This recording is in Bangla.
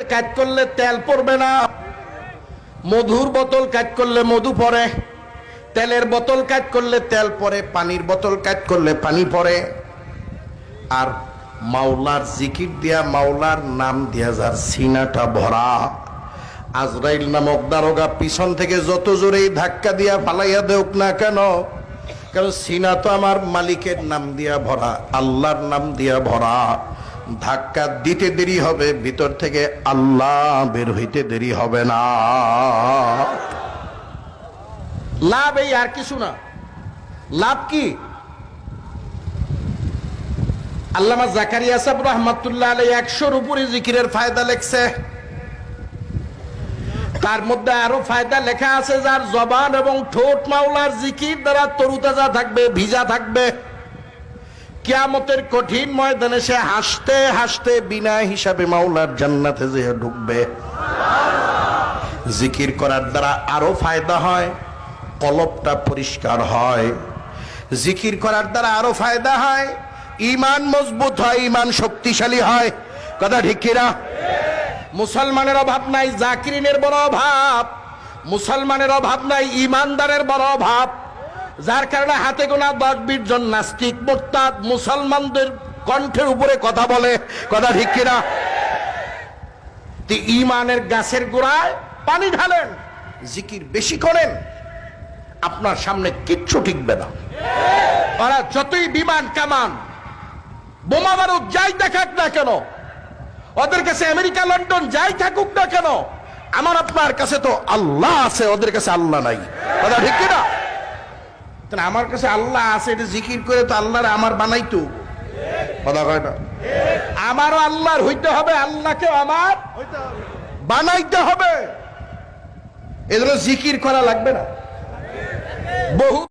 কাজ করলে তেল পড়বে না। মধুর বোতল কাজ করলে মধু পড়ে। তেলের বোতল কাজ করলে তেল পড়ে, পানির বোতল কাজ করলে পানি পড়ে। আর মাওলার জিকির দিয়া, মাওলার নাম দিয়া যার সিনাটা ভরা। আজরাইল নামক দারোগা পিছন থেকে যত জোরেই ধাক্কা দিয়া ফালাইয়া দেউক না কেন? কারণ সিনা তো আমার মালিকের নাম দিয়া ভরা, আল্লাহর নাম দিয়া ভরা। ধাক্কা দিতে দেরি হবে, ভিতর থেকে আল্লাহ বের হইতে দেরি হবে না। লাভ এই আর কিছু না। লাভ কি? আল্লামা জাকারিয়া সাহেব রহমাতুল্লাহ আলাই একশোর উপরে জিকিরের ফায়দা লেখছে। তার মধ্যে আরও ফায়দা লেখা আছে, যার জবান এবং ঠোঁট মাওলার জিকির দ্বারা তরুতাজা থাকবে, ভিজা থাকবে। কিয়ামতের কঠিন ময়দানে সে হাসতে হাসতে বিনা হিসাবে মাওলার জান্নাতে যে ঢুকবে। জিকির করার দ্বারা আরও ফায়দা হয়, কলবটা পরিষ্কার হয়। জিকির করার দ্বারা আরও ফায়দা হয় ইমান মজবুত হয় ইমান শক্তিশালী হয়। কথা ঠিক কিনা মুসলমানের অভাব নাই, জাকিরিনের বড় অভাব। মুসলমানের অভাব নাই ইমানদারের বড় অভাব। যার কারণে হাতে গোনা দশ বিশ জন নাস্তিক, মোরতাদ মুসলমানদের কণ্ঠের উপরে কথা বলে। কথা ঠিক কিনা? ইমানের গাছের গোড়ায় পানি ঢালেন, জিকির বেশি করেন, আপনার সামনে কিচ্ছু টিকবে না। ওরা যতই বিমান কামান, বোমা বারুদ যাই দেখাক না কেন, ওদের কাছে আমেরিকা, লন্ডন যাই থাকুক না কেন, আমার আপনার কাছে তো আল্লাহ আছে, ওদের কাছে আল্লাহ নাই। কথা ঠিক না তাহলে আমার কাছে আল্লাহ আছে, এটা জিকির করে তো আল্লাহর আমার বানাইতো। কথা কয় না? আমারও আল্লাহর হইতে হবে আল্লাহকে আমার বানাইতে হবে। এজন্য জিকির করা লাগবে না। বহু